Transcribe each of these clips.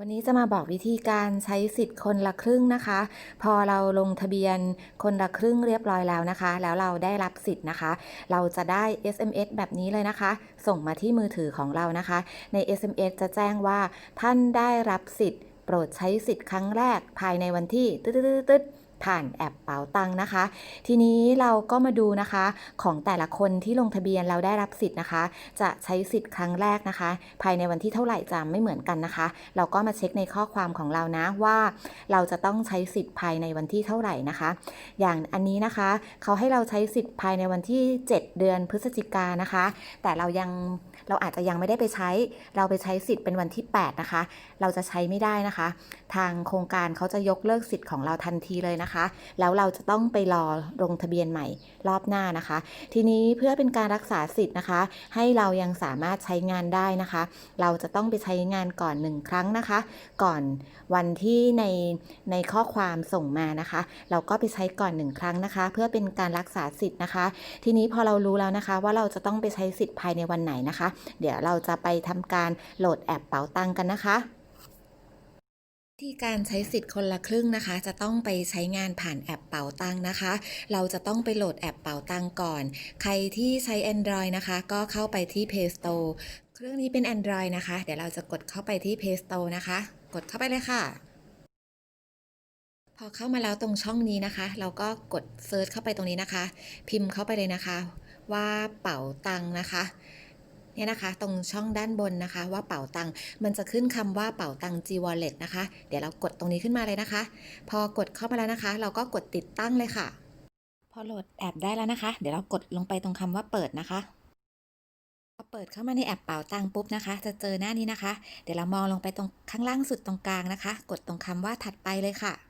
วันนี้จะมาบอกวิธีการใช้สิทธิ์คนละครึ่งนะคะ พอเราลงทะเบียนคนละครึ่งเรียบร้อยแล้วนะคะ แล้วเราได้รับสิทธิ์นะคะ เราจะได้ SMS แบบนี้เลยนะคะ ส่งมาที่มือถือของเรานะคะ ใน SMS จะแจ้งว่าท่านได้รับสิทธิ์ โปรดใช้สิทธิ์ครั้งแรกภายในวันที่ตึ๊ดๆๆ ผ่านแอปเป๋าตังนะคะ ทีนี้เราก็มาดูนะคะของแต่ละคนที่ลงทะเบียนเราได้รับสิทธิ์นะคะ จะใช้สิทธิ์ครั้งแรกนะคะ ภายในวันที่เท่าไหร่จะไม่เหมือนกันนะคะ เราก็มาเช็คในข้อความของเรานะว่า เราจะต้องใช้สิทธิ์ภายในวันที่เท่าไหร่นะคะ อย่างอันนี้นะคะเขาให้เราใช้สิทธิ์ภายในวันที่ 7 เดือนพฤศจิกานนะคะ แต่เรายังเราอาจจะยังไม่ได้ไปใช้ เราไปใช้สิทธิ์เป็นวันที่ 8 นะคะ เราจะใช้ไม่ได้นะคะ ทางโครงการเขาจะยกเลิกสิทธิ์ของเราทันทีเลยนะคะแล้วเราจะต้องไปรอลงทะเบียนใหม่รอบหน้านะคะ ทีนี้เพื่อเป็นการรักษาสิทธิ์นะคะ ให้เรายังสามารถใช้งานได้นะคะ เราจะต้องไปใช้งานก่อนหนึ่งครั้งนะคะ ก่อนวันที่ในในข้อความส่งมานะคะ เราก็ไปใช้ก่อนหนึ่งครั้งนะคะ เพื่อเป็นการรักษาสิทธิ์นะคะ ทีนี้พอเรารู้แล้วนะคะ ว่าเราจะต้องไปใช้สิทธิ์ภายในวันไหนนะคะ เดี๋ยวเราจะไปทำการโหลดแอปเป๋าตังกันนะคะ วิธีการใช้สิทธิ์คนละครึ่งนะคะ จะต้องไปใช้งานผ่านแอปเป๋าตังนะคะ เราจะต้องไปโหลดแอปเป๋าตังก่อน ใครที่ใช้ Android นะคะ ก็เข้าไปที่ Play Store เครื่องนี้เป็น Android นะคะ เดี๋ยวเราจะกดเข้าไปที่ Play Store นะคะ กดเข้าไปเลยค่ะ พอเข้ามาแล้วตรงช่องนี้นะคะ เราก็กดเซิร์ชเข้าไปตรงนี้นะคะ พิมพ์เข้าไปเลยนะคะ ว่าเป๋าตังนะคะ เนี่ยนะคะ ตรงช่องด้านบนนะคะ ว่าเป๋าตังมันจะขึ้นคำว่าเป๋าตัง G Wallet นะคะ เดี๋ยวเรากดตรงนี้ขึ้นมาเลยนะคะ พอกดเข้ามาแล้วนะคะ เราก็กดติดตั้งเลยค่ะ พอโหลดแอปได้แล้วนะคะ เดี๋ยวเรากดลงไปตรงคำว่าเปิดนะคะพอเปิดเข้ามาในแอปเป๋าตังปุ๊บนะคะ จะเจอหน้านี้นะคะ เดี๋ยวเรามองลงไปตรงข้างล่างสุดตรงกลางนะคะ กดตรงคำว่าถัดไปเลยค่ะ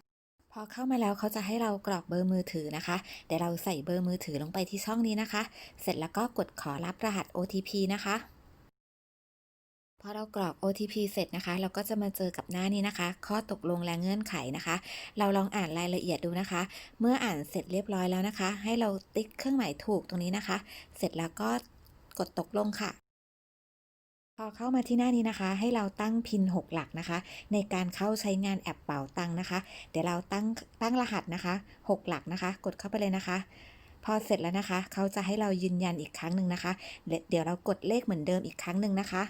พอเข้ามาแล้วเขาจะให้เรากรอกเบอร์มือถือนะคะ เดี๋ยวเราใส่เบอร์มือถือลงไปที่ช่องนี้นะคะ เสร็จแล้วก็กดขอรับรหัส OTP นะคะพอเรากรอก OTP เสร็จนะคะ เราก็จะมาเจอกับหน้านี้นะคะ ข้อตกลงและเงื่อนไขนะคะ เราลองอ่านรายละเอียดดูนะคะ เมื่ออ่านเสร็จเรียบร้อยแล้วนะคะ ให้เราติ๊กเครื่องหมายถูกตรงนี้นะคะ เสร็จแล้วก็กดตกลงค่ะ พอเข้ามาที่หน้านี้นะคะ ให้เราตั้งพิน 6 หลักนะคะ ในการเข้าใช้งานแอปเป๋าตังค์นะคะ เดี๋ยวเราตั้งตั้งรหัสนะคะ 6 หลักนะคะ กดเข้าไปเลยนะคะ พอเสร็จแล้วนะคะ เขาจะให้เรายืนยันอีกครั้งหนึ่งนะคะ เดี๋ยวเรากดเลขเหมือนเดิมอีกครั้งหนึ่งนะคะ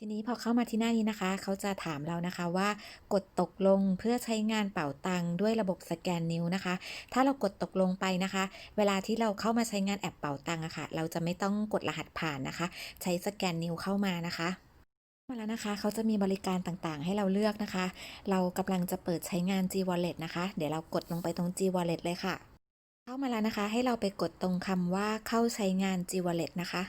ทีนี้พอเข้ามาที่หน้านี้นะคะ เขาจะถามเรานะคะว่ากดตกลงเพื่อใช้งานเป๋าตังด้วยระบบสแกนนิ้วนะคะ ถ้าเรากดตกลงไปนะคะ เวลาที่เราเข้ามาใช้งานแอปเป๋าตังอะค่ะ เราจะไม่ต้องกดรหัสผ่านนะคะ ใช้สแกนนิ้วเข้ามานะคะมาแล้วนะคะ เขาจะมีบริการต่างๆ ให้เราเลือกนะคะ เรากำลังจะเปิดใช้งาน G Wallet นะคะ เดี๋ยวเรากดลงไปตรง G Wallet เลยค่ะ เข้ามาแล้วนะคะ ให้เราไปกดตรงคำว่าเข้าใช้งาน G Wallet นะคะ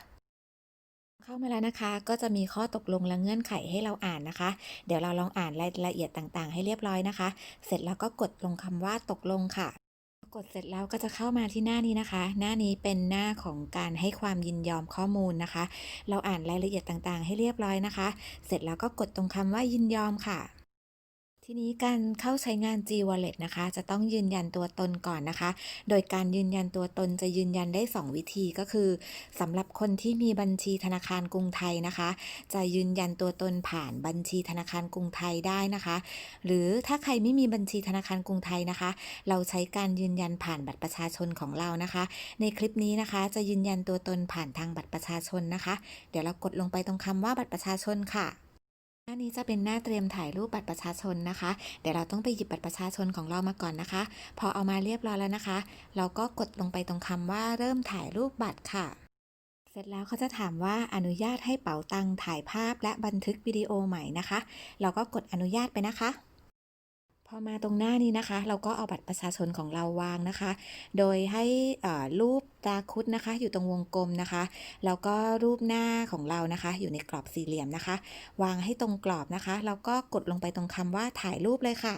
เข้ามาแล้วนะคะ ก็จะมีข้อตกลงและเงื่อนไขให้เราอ่านนะคะ เดี๋ยวเราลองอ่านรายละเอียดต่างๆ ให้เรียบร้อยนะคะ เสร็จแล้วก็กดลงคำว่าตกลงค่ะกดเสร็จแล้วก็จะเข้ามาที่หน้านี้นะคะ หน้านี้เป็นหน้าของการให้ความยินยอมข้อมูลนะคะ เราอ่านรายละเอียดต่างๆ ให้เรียบร้อยนะคะ เสร็จแล้วก็กดตรงคำว่ายินยอมค่ะ ทีนี้การเข้าใช้งาน G Wallet นะคะ จะต้องยืนยันตัวตนก่อนนะคะ โดยการยืนยันตัวตนจะยืนยันได้ 2 วิธีก็คือสำหรับคนที่มีบัญชีธนาคารกรุงไทยนะคะ จะยืนยันตัวตนผ่านบัญชีธนาคารกรุงไทยได้นะคะ หรือถ้าใครไม่มีบัญชีธนาคารกรุงไทยนะคะ เราใช้การยืนยันผ่านบัตรประชาชนของเรานะคะ ในคลิปนี้นะคะ จะยืนยันตัวตนผ่านทางบัตรประชาชนนะคะ เดี๋ยวเรากดลงไปตรงคำว่าบัตรประชาชนค่ะ หน้านี้จะเป็นหน้าเตรียมถ่ายรูปบัตรประชาชนนะคะ เดี๋ยวเราต้องไปหยิบบัตรประชาชนของเรามาก่อนนะคะ พอเอามาเรียบร้อยแล้วนะคะ เราก็กดลงไปตรงคำว่าเริ่มถ่ายรูปบัตรค่ะ เสร็จแล้วเขาจะถามว่าอนุญาตให้เป๋าตังถ่ายภาพและบันทึกวิดีโอใหม่นะคะ เราก็กดอนุญาตไปนะคะ พอมาตรงหน้านี้นะคะ เราก็เอาบัตรประชาชนของเราวางนะคะ โดยให้รูปตาคุดนะคะ อยู่ตรงวงกลมนะคะแล้วก็รูปหน้าของเรานะคะ อยู่ในกรอบสี่เหลี่ยมนะคะ วางให้ตรงกรอบนะคะแล้วก็กดลงไปตรงคำว่าถ่ายรูปเลยค่ะ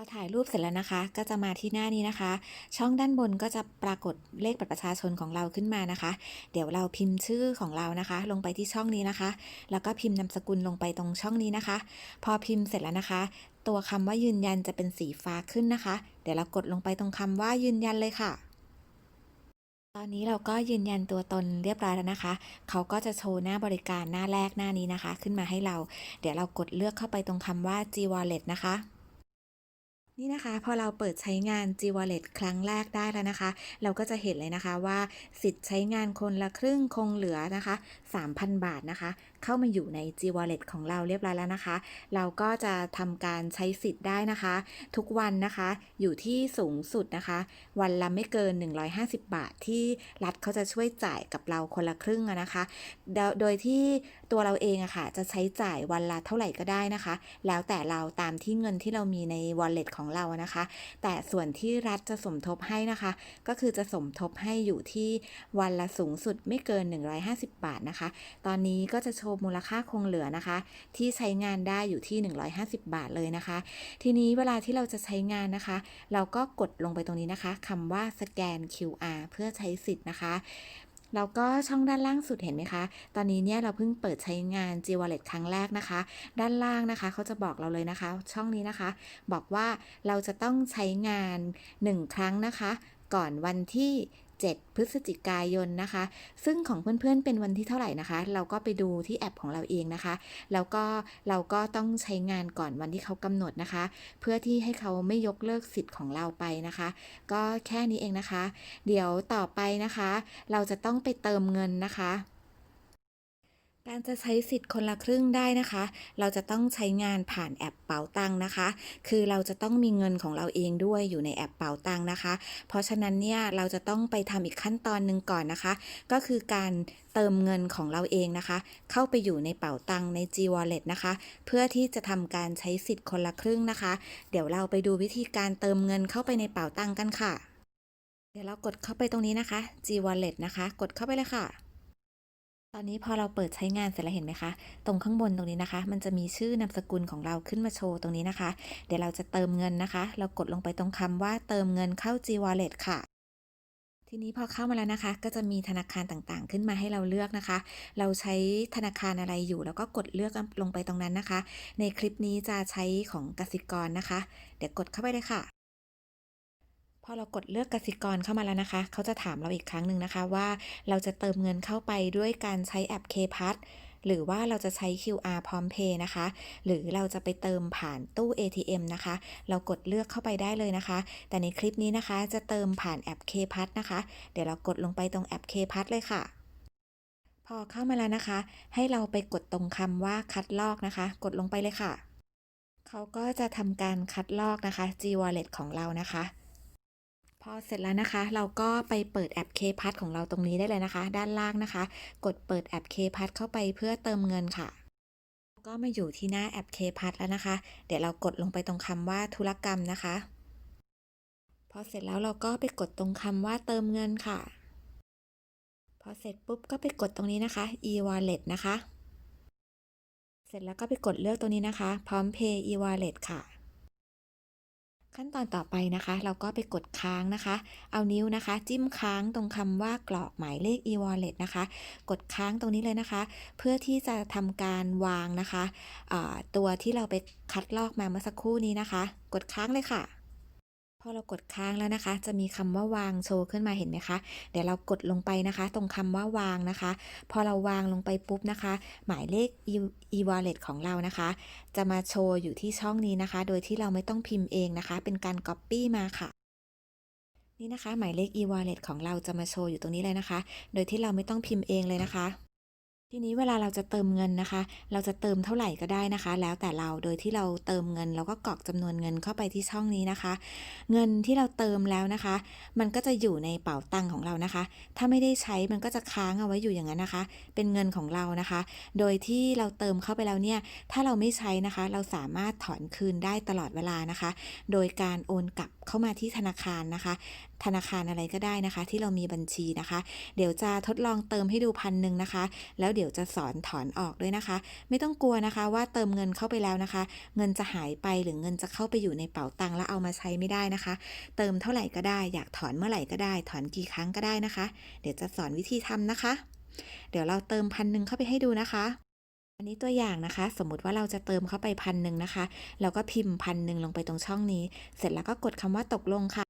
พอถ่ายรูปเสร็จแล้วนะคะ ก็จะมาที่หน้านี้นะคะ ช่องด้านบนก็จะปรากฏเลขบัตรประชาชนของเราขึ้นมานะคะ เดี๋ยวเราพิมพ์ชื่อของเรานะคะ ลงไปที่ช่องนี้นะคะ แล้วก็พิมพ์นามสกุลลงไปตรงช่องนี้นะคะ พอพิมพ์เสร็จแล้วนะคะ ตัวคำว่ายืนยันจะเป็นสีฟ้าขึ้นนะคะ เดี๋ยวเรากดลงไปตรงคำว่ายืนยันเลยค่ะตอนนี้เราก็ยืนยันตัวตนเรียบร้อยแล้วนะคะ เขาก็จะโชว์หน้าบริการหน้าแรกหน้านี้นะคะ ขึ้นมาให้เรา เดี๋ยวเรากดเลือกเข้าไปตรงคำว่า G Wallet นะคะ นี่นะคะพอเราเปิดใช้งาน G Wallet ครั้งแรกได้แล้วนะคะ เราก็จะเห็นเลยนะคะว่าสิทธิ์ใช้งานคนละครึ่งคงเหลือนะคะ3,000 บาทนะคะ เข้ามาอยู่ใน G Wallet ของเราเรียบร้อยแล้วนะคะ เราก็จะทำการใช้สิทธิ์ได้นะคะ ทุกวันนะคะ อยู่ที่สูงสุดนะคะ วันละไม่เกิน 150 บาทที่รัฐเขาจะช่วยจ่ายกับเราคนละครึ่งนะคะ โดยที่ตัวเราเองอะค่ะ จะใช้จ่ายวันละเท่าไหร่ก็ได้นะคะ แล้วแต่เราตามที่เงินที่เรามีใน wallet ของเรานะคะ แต่ส่วนที่รัฐจะสมทบให้นะคะ ก็คือจะสมทบให้อยู่ที่วันละสูงสุดไม่เกิน 150 บาทนะคะตอนนี้ก็จะโชว์มูลค่าคงเหลือนะคะ ที่ใช้งานได้อยู่ที่ 150 บาทเลยนะคะ ทีนี้เวลาที่เราจะใช้งานนะคะ เราก็กดลงไปตรงนี้นะคะคำว่าสแกน QR เพื่อใช้สิทธิ์นะคะแล้วก็ช่องด้านล่างสุดเห็นไหมคะ ตอนนี้เนี่ยเราเพิ่งเปิดใช้งาน G Wallet ครั้งแรกนะคะ ด้านล่างนะคะเขาจะบอกเราเลยนะคะ ช่องนี้นะคะ บอกว่าเราจะต้องใช้งาน 1 ครั้งนะคะ ก่อนวันที่ 7 พฤศจิกายนนะคะ ซึ่งของเพื่อนๆเป็นวันที่เท่าไหร่นะคะ เราก็ไปดูที่แอปของเราเองนะคะ แล้วก็เราก็ต้องใช้งานก่อนวันที่เขากำหนดนะคะ เพื่อที่ให้เขาไม่ยกเลิกสิทธิ์ของเราไปนะคะ ก็แค่นี้เองนะคะ เดี๋ยวต่อไปนะคะ เราจะต้องไปเติมเงินนะคะ การจะใช้สิทธิ์คนละครึ่งได้นะคะ เราจะต้องใช้งานผ่านแอปเป๋าตังนะคะ คือเราจะต้องมีเงินของเราเองด้วยอยู่ในแอปเป๋าตังนะคะ เพราะฉะนั้นเนี่ยเราจะต้องไปทำอีกขั้นตอนหนึ่งก่อนนะคะ ก็คือการเติมเงินของเราเองนะคะ เข้าไปอยู่ในเป๋าตังใน G Wallet นะคะ เพื่อที่จะทำการใช้สิทธิ์คนละครึ่งนะคะ เดี๋ยวเราไปดูวิธีการเติมเงินเข้าไปในเป๋าตังกันค่ะ เดี๋ยวเรากดเข้าไปตรงนี้นะคะ G Wallet นะคะ กดเข้าไปเลยค่ะ ตอนนี้พอเราเปิดใช้งานเสร็จแล้วเห็นไหมคะ ตรงข้างบนตรงนี้นะคะ มันจะมีชื่อนามสกุลของเราขึ้นมาโชว์ตรงนี้นะคะ เดี๋ยวเราจะเติมเงินนะคะ เรากดลงไปตรงคำว่าเติมเงินเข้า G Wallet ค่ะ ทีนี้พอเข้ามาแล้วนะคะ ก็จะมีธนาคารต่างๆ ขึ้นมาให้เราเลือกนะคะ เราใช้ธนาคารอะไรอยู่ แล้วก็กดเลือกลงไปตรงนั้นนะคะ ในคลิปนี้จะใช้ของกสิกรนะคะ เดี๋ยวกดเข้าไปเลยค่ะ พอเรากดเลือกกสิกรเข้ามาแล้วนะคะ เขาจะถามเราอีกครั้งหนึ่งนะคะว่าเราจะเติมเงินเข้าไปด้วยการใช้แอป KPass หรือว่าเราจะใช้ QR พร้อมเพย์นะคะ หรือเราจะไปเติมผ่านตู้ ATM นะคะ เรากดเลือกเข้าไปได้เลยนะคะ แต่ในคลิปนี้นะคะจะเติมผ่านแอป KPass นะคะ เดี๋ยวเรากดลงไปตรงแอป KPass เลยค่ะพอเข้ามาแล้วนะคะ ให้เราไปกดตรงคำว่าคัดลอกนะคะ กดลงไปเลยค่ะ เขาก็จะทำการคัดลอกนะคะ G Wallet ของเรานะคะ พอเสร็จแล้วนะคะ เราก็ไปเปิดแอป KPass ของเราตรงนี้ได้เลยนะคะ ด้านล่างนะคะ กดเปิดแอป KPass เข้าไปเพื่อเติมเงินค่ะ ก็มาอยู่ที่หน้าแอป KPass แล้วนะคะ เดี๋ยวเรากดลงไปตรงคำว่าธุรกรรมนะคะ พอเสร็จแล้วเราก็ไปกดตรงคำว่าเติมเงินค่ะ พอเสร็จปุ๊บก็ไปกดตรงนี้นะคะ e-wallet นะคะ เสร็จแล้วก็ไปกดเลือกตรงนี้นะคะ พร้อม Pay e-wallet ค่ะ ขั้นตอนต่อไปนะคะ เราก็ไปกดค้างนะคะ เอานิ้วนะคะ จิ้มค้างตรงคำว่ากรอกหมายเลข e-wallet นะคะ กดค้างตรงนี้เลยนะคะ เพื่อที่จะทำการวางนะคะ ตัวที่เราไปคัดลอกมาเมื่อสักครู่นี้นะคะ กดค้างเลยค่ะ พอเรากดค้างแล้วนะคะ จะมีคำว่าวางโชว์ขึ้นมาเห็นไหมคะ เดี๋ยวเรากดลงไปนะคะ ตรงคำว่าวางนะคะ พอเราวางลงไปปุ๊บนะคะ หมายเลข e-wallet ของเรานะคะ จะมาโชว์อยู่ที่ช่องนี้นะคะ โดยที่เราไม่ต้องพิมพ์เองนะคะ เป็นการ Copy มาค่ะนี่นะคะ หมายเลข e-wallet ของเราจะมาโชว์อยู่ตรงนี้เลยนะคะ โดยที่เราไม่ต้องพิมพ์เองเลยนะคะ ทีนี้เวลาเราจะเติมเงินนะคะ เราจะเติมเท่าไหร่ก็ได้นะคะ แล้วแต่เราโดยที่เราเติมเงินเราก็กรอกจำนวนเงินเข้าไปที่ช่องนี้นะคะ เงินที่เราเติมแล้วนะคะ มันก็จะอยู่ในเป๋าตังค์ของเรานะคะ ถ้าไม่ได้ใช้มันก็จะค้างเอาไว้อยู่อย่างนั้นนะคะ เป็นเงินของเรานะคะ โดยที่เราเติมเข้าไปแล้วเนี่ย ถ้าเราไม่ใช้นะคะ เราสามารถถอนคืนได้ตลอดเวลานะคะ โดยการโอนกลับเข้ามาที่ธนาคารนะคะ ธนาคารอะไรก็ได้นะคะ ที่เรามีบัญชีนะคะ เดี๋ยวจะทดลองเติมให้ดูพันหนึ่งนะคะ แล้วเดี๋ยวจะสอนถอนออกด้วยนะคะ ไม่ต้องกลัวนะคะว่าเติมเงินเข้าไปแล้วนะคะ เงินจะหายไปหรือเงินจะเข้าไปอยู่ในเป๋าตังค์แล้วเอามาใช้ไม่ได้นะคะ เติมเท่าไหร่ก็ได้ อยากถอนเมื่อไหร่ก็ได้ ถอนกี่ครั้งก็ได้นะคะ เดี๋ยวจะสอนวิธีทำนะคะ เดี๋ยวเราเติมพันหนึ่งเข้าไปให้ดูนะคะอันนี้ตัวอย่างนะคะ สมมุติว่าเราจะเติมเข้าไปพันหนึ่งนะคะเราก็พิมพ์พันหนึ่งลงไปตรงช่องนี้ เสร็จแล้วก็กดคำว่าตกลงค่ะ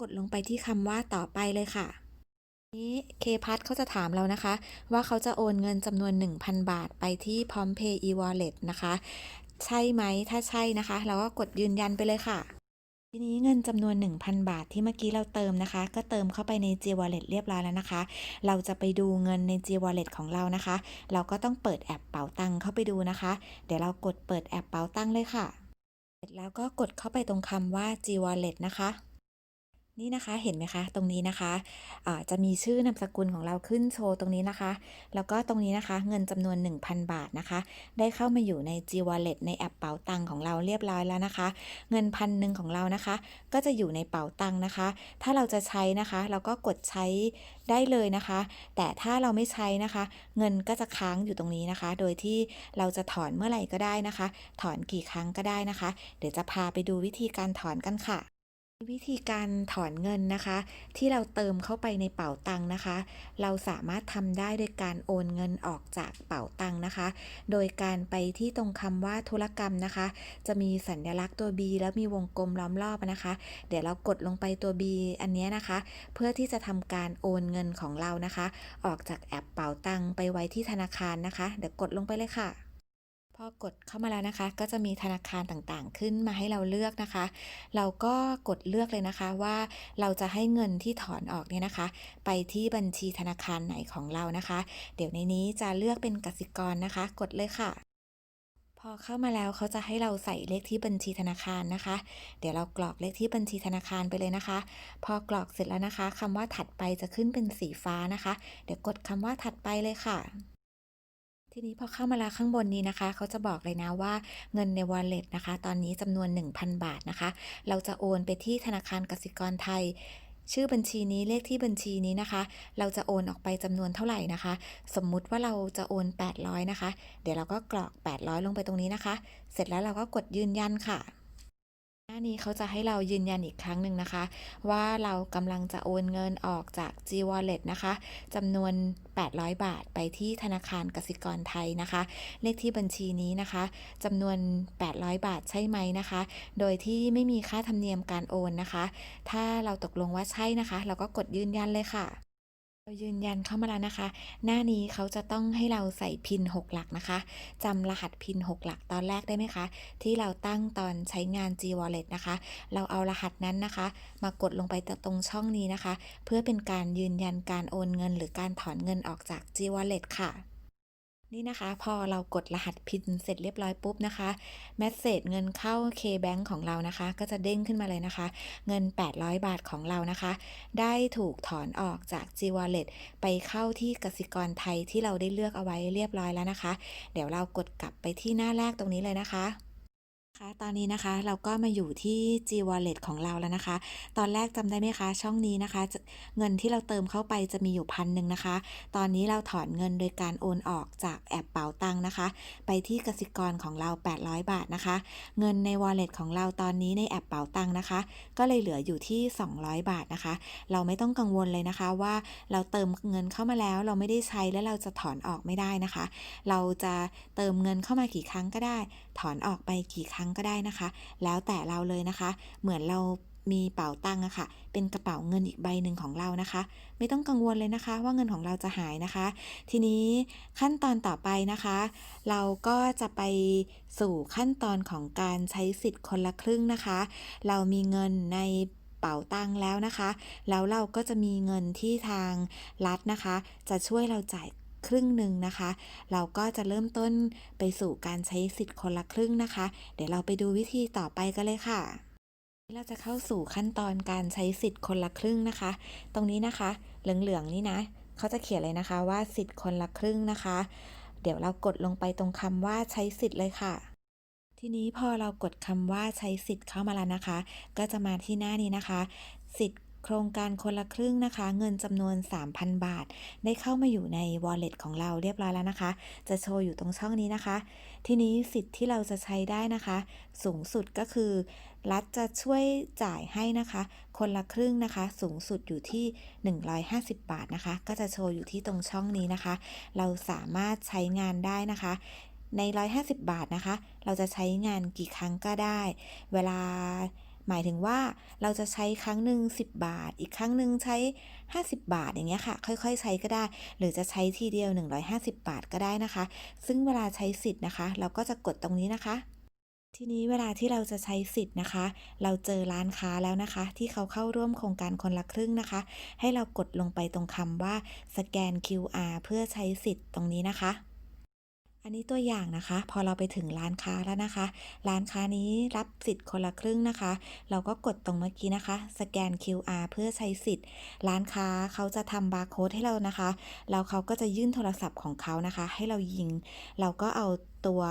กดลงไปที่คำว่าต่อไปเลยค่ะ นี้เคพัทเขาจะถามเรานะคะ ว่าเขาจะโอนเงินจำนวน 1,000 บาทไปที่พร้อมเพย์ e-wallet นะคะ ใช่ไหมถ้าใช่นะคะ เราก็กดยืนยันไปเลยค่ะ ทีนี้เงินจำนวน 1,000 บาทที่เมื่อกี้เราเติมนะคะ ก็เติมเข้าไปใน G Wallet เรียบร้อยแล้วนะคะ เราจะไปดูเงินใน G Wallet ของเรานะคะ เราก็ต้องเปิดแอปเป๋าตังเข้าไปดูนะคะ เดี๋ยวเรากดเปิดแอปเป๋าตังเลยค่ะ เสร็จแล้วก็กดเข้าไปตรงคำว่า G Wallet นะคะ นี่นะคะเห็นไหมคะ ตรงนี้นะคะะจะมีชื่อนามสกุลของเราขึ้นโชว์ตรงนี้นะคะ แล้วก็ตรงนี้นะคะเงินจำนวน 1,000 บาทนะคะ ได้เข้ามาอยู่ใน G Wallet ในแอปเป๋าตังของเราเรียบร้อยแล้วนะคะ เงินพันหนึ่งของเรานะคะ ก็จะอยู่ในเป๋าตังนะคะ ถ้าเราจะใช้นะคะ เราก็กดใช้ได้เลยนะคะ แต่ถ้าเราไม่ใช้นะคะ เงินก็จะค้างอยู่ตรงนี้นะคะ โดยที่เราจะถอนเมื่อไหร่ก็ได้นะคะ ถอนกี่ครั้งก็ได้นะคะ เดี๋ยวจะพาไปดูวิธีการถอนกันค่ะ วิธีการถอนเงินนะคะ ที่เราเติมเข้าไปในเป๋าตังค์นะคะ เราสามารถทำได้โดยการโอนเงินออกจากเป๋าตังค์นะคะ โดยการไปที่ตรงคำว่าธุรกรรมนะคะ จะมีสัญลักษณ์ตัว B แล้วมีวงกลมล้อมรอบนะคะ เดี๋ยวเรากดลงไปตัว B อันนี้นะคะ เพื่อที่จะทำการโอนเงินของเรานะคะ ออกจากแอปเป๋าตังค์ไปไว้ที่ธนาคารนะคะ เดี๋ยวกดลงไปเลยค่ะ พอกดเข้ามาแล้วนะคะ ก็จะมีธนาคารต่างๆ ขึ้นมาให้เราเลือกนะคะ เราก็กดเลือกเลยนะคะว่าเราจะให้เงินที่ถอนออกเนี่ยนะคะ ไปที่บัญชีธนาคารไหนของเรานะคะ เดี๋ยวในนี้จะเลือกเป็นกสิกรนะคะ กดเลยค่ะ พอเข้ามาแล้วเขาจะให้เราใส่เลขที่บัญชีธนาคารนะคะ เดี๋ยวเรากรอกเลขที่บัญชีธนาคารไปเลยนะคะ พอกรอกเสร็จแล้วนะคะคำว่าถัดไปจะขึ้นเป็นสีฟ้านะคะ เดี๋ยวกดคำว่าถัดไปเลยค่ะ ทีนี้พอเข้ามาแล้วข้างบนนี้นะคะ เขาจะบอกเลยนะว่าเงินใน wallet นะคะ ตอนนี้จำนวน 1,000 บาทนะคะ เราจะโอนไปที่ธนาคารกสิกรไทยชื่อบัญชีนี้เลขที่บัญชีนี้นะคะ เราจะโอนออกไปจำนวนเท่าไหร่นะคะ สมมุติว่าเราจะโอน 800 นะคะ เดี๋ยวเราก็กรอก 800 ลงไปตรงนี้นะคะ เสร็จแล้วเราก็กดยืนยันค่ะานี้เขาจะให้เรายืนยันอีกครั้งหนึ่งนะคะ ว่าเรากำลังจะโอนเงินออกจาก G Wallet นะคะจำนวน 800 บาทไปที่ธนาคารกสิกรไทยนะคะ เลขที่บัญชีนี้นะคะจำนวน 800 บาทใช่ไหมนะคะ โดยที่ไม่มีค่าธรรมเนียมการโอนนะคะ ถ้าเราตกลงว่าใช่นะคะ เราก็กดยืนยันเลยค่ะ เรายืนยันเข้ามาแล้วนะคะ หน้านี้เขาจะต้องให้เราใส่พิน 6 หลักนะคะจำรหัสพิน 6 หลักตอนแรกได้ไหมคะ ที่เราตั้งตอนใช้งาน G Wallet นะคะ เราเอารหัสนั้นนะคะ มากดลงไปตรงช่องนี้นะคะ เพื่อเป็นการยืนยันการโอนเงิน หรือการถอนเงินออกจาก G Wallet ค่ะ นี่นะคะพอเรากดรหัสพินเสร็จเรียบร้อยปุ๊บนะคะแมสเซจเงินเข้า K-Bank ของเรานะคะ ก็จะเด้งขึ้นมาเลยนะคะ เงิน 800 บาทของเรานะคะ ได้ถูกถอนออกจาก G Wallet ไปเข้าที่กสิกรไทยที่เราได้เลือกเอาไว้เรียบร้อยแล้วนะคะ เดี๋ยวเรากดกลับไปที่หน้าแรกตรงนี้เลยนะคะ ค่ะตอนนี้นะคะเราก็มาอยู่ที่ G Wallet ของเราแล้วนะคะ ตอนแรกจำได้ไหมคะ ช่องนี้นะคะะเงินที่เราเติมเข้าไปจะมีอยู่พันหนึ่งนะคะ ตอนนี้เราถอนเงินโดยการโอนออกจากแอปเป๋าตังค์นะคะ ไปที่กสิกรของเรา 800 บาทนะคะ เงินใน Wallet ของเราตอนนี้ในแอปเป๋าตังค์นะคะ ก็เลยเหลืออยู่ที่ 200 บาทนะคะ เราไม่ต้องกังวลเลยนะคะว่าเราเติมเงินเข้ามาแล้ว เราไม่ได้ใช้แล้วเราจะถอนออกไม่ได้นะคะ เราจะเติมเงินเข้ามากี่ครั้งก็ได้ ถอนออกไปกี่ครั้งก็ได้นะคะ แล้วแต่เราเลยนะคะ เหมือนเรามีเป๋าตังค์อะค่ะ เป็นกระเป๋าเงินอีกใบหนึ่งของเรานะคะ ไม่ต้องกังวลเลยนะคะ ว่าเงินของเราจะหายนะคะ ทีนี้ขั้นตอนต่อไปนะคะ เราก็จะไปสู่ขั้นตอนของการใช้สิทธิ์คนละครึ่งนะคะ เรามีเงินในเป๋าตังค์แล้วนะคะ แล้วเราก็จะมีเงินที่ทางรัฐนะคะ จะช่วยเราจ่าย ครึ่งหนึ่งนะคะ เราก็จะเริ่มต้นไปสู่การใช้สิทธิ์คนละครึ่งนะคะ เดี๋ยวเราไปดูวิธีต่อไปกันเลยค่ะเราจะเข้าสู่ขั้นตอนการใช้สิทธิ์คนละครึ่งนะคะ ตรงนี้นะคะเหลืองๆนี่นะเขาจะเขียนเลยนะคะว่าสิทธิ์คนละครึ่งนะคะ เดี๋ยวเรากดลงไปตรงคำว่าใช้สิทธิ์เลยค่ะ ทีนี้พอเรากดคำว่าใช้สิทธิ์เข้ามาแล้วนะคะ ก็จะมาที่หน้านี้นะคะ สิทธิ์ โครงการคนละครึ่งนะคะ เงินจำนวน 3,000 บาท ได้เข้ามาอยู่ใน wallet ของเราเรียบร้อยแล้วนะคะ จะโชว์อยู่ตรงช่องนี้นะคะ ทีนี้สิทธิ์ที่เราจะใช้ได้นะคะ สูงสุดก็คือ รัฐจะช่วยจ่ายให้นะคะ คนละครึ่งนะคะ สูงสุดอยู่ที่ 150 บาทนะคะ ก็จะโชว์อยู่ที่ตรงช่องนี้นะคะ เราสามารถใช้งานได้นะคะใน 150 บาทนะคะ เราจะใช้งานกี่ครั้งก็ได้ เวลา หมายถึงว่าเราจะใช้ครั้งหนึ่ง10 บาท อีกครั้งหนึ่งใช้ 50 บาทอย่างเงี้ยค่ะ ค่อยๆ ใช้ก็ได้ หรือจะใช้ทีเดียว 150 บาทก็ได้นะคะ ซึ่งเวลาใช้สิทธิ์นะคะ เราก็จะกดตรงนี้นะคะทีนี้เวลาที่เราจะใช้สิทธิ์นะคะ เราเจอร้านค้าแล้วนะคะ ที่เขาเข้าร่วมโครงการคนละครึ่งนะคะ ให้เรากดลงไปตรงคำว่าสแกน QR เพื่อใช้สิทธิ์ตรงนี้นะคะ อันนี้ตัวอย่างนะคะ พอเราไปถึงร้านค้าแล้วนะคะ ร้านค้านี้รับสิทธิ์คนละครึ่งนะคะ เราก็กดตรงเมื่อกี้นะคะ สแกน QR เพื่อใช้สิทธิ์ ร้านค้าเขาจะทำบาร์โค้ดให้เรานะคะแล้วเขาก็จะยื่นโทรศัพท์ของเขานะคะ ให้เรายิง เราก็เอาตัว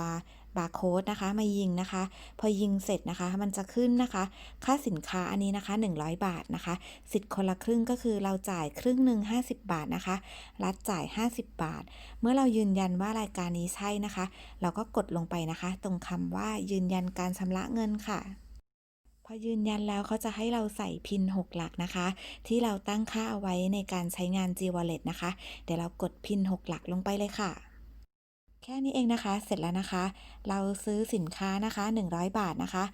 บาร์โค้ดนะคะมายิงนะคะ พอยิงเสร็จนะคะ มันจะขึ้นนะคะ ค่าสินค้าอันนี้นะคะ 100 บาทนะคะ สิทธิ์คนละครึ่งก็คือเราจ่ายครึ่งหนึ่ง50 บาทนะคะ รัฐจ่าย 50 บาท เมื่อเรายืนยันว่ารายการนี้ใช่นะคะ เราก็กดลงไปนะคะ ตรงคำว่ายืนยันการชำระเงินค่ะพอยืนยันแล้วเขาจะให้เราใส่พิน 6 หลักนะคะ ที่เราตั้งค่าเอาไว้ในการใช้งาน G Wallet นะคะ เดี๋ยวเรากดพิน 6 หลักลงไปเลยค่ะ แค่นี้เองนะคะ เสร็จแล้วนะคะ เราซื้อสินค้านะคะ 100 บาทนะคะ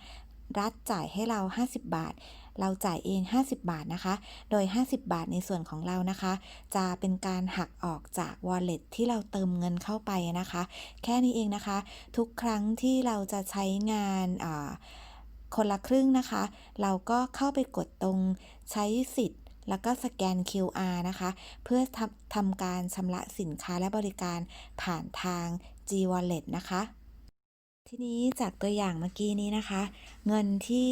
รัฐจ่ายให้เรา 50 บาท เราจ่ายเอง 50 บาทนะคะ โดย 50 บาทในส่วนของเรานะคะ จะเป็นการหักออกจาก wallet ที่เราเติมเงินเข้าไปนะคะ แค่นี้เองนะคะ ทุกครั้งที่เราจะใช้งานอ่าคนละครึ่งนะคะ เราก็เข้าไปกดตรงใช้สิทธิ์ แล้วก็สแกน QR นะคะ เพื่อทำทำการชำระสินค้าและบริการผ่านทาง G Wallet นะคะ ทีนี้จากตัวอย่างเมื่อกี้นี้นะคะ เงินที่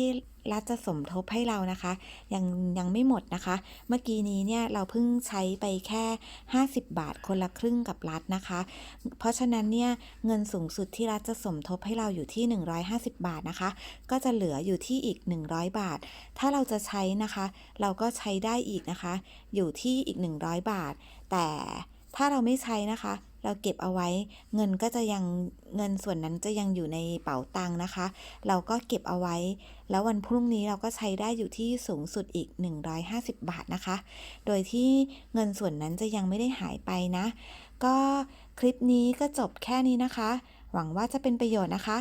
รัฐจะสมทบให้เรานะคะ ยังยังไม่หมดนะคะ เมื่อกี้นี้เนี่ยเราเพิ่งใช้ไปแค่ 50 บาทคนละครึ่งกับรัฐนะคะ เพราะฉะนั้นเนี่ยเงินสูงสุดที่รัฐจะสมทบให้เราอยู่ที่ 150 บาทนะคะ ก็จะเหลืออยู่ที่อีก 100 บาท ถ้าเราจะใช้นะคะ เราก็ใช้ได้อีกนะคะ อยู่ที่อีก 100 บาท แต่ถ้าเราไม่ใช้นะคะ เราเก็บเอาไว้ เงินก็จะยังเงินส่วนนั้นจะยังอยู่ในเป๋าตังนะคะ เราก็เก็บเอาไว้ แล้ววันพรุ่งนี้เราก็ใช้ได้อยู่ที่สูงสุดอีก 150 บาทนะคะ โดยที่เงินส่วนนั้นจะยังไม่ได้หายไปนะ ก็คลิปนี้ก็จบแค่นี้นะคะ หวังว่าจะเป็นประโยชน์นะคะ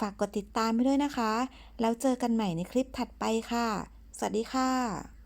ฝากกดติดตามไปด้วยนะคะ แล้วเจอกันใหม่ในคลิปถัดไปค่ะ สวัสดีค่ะ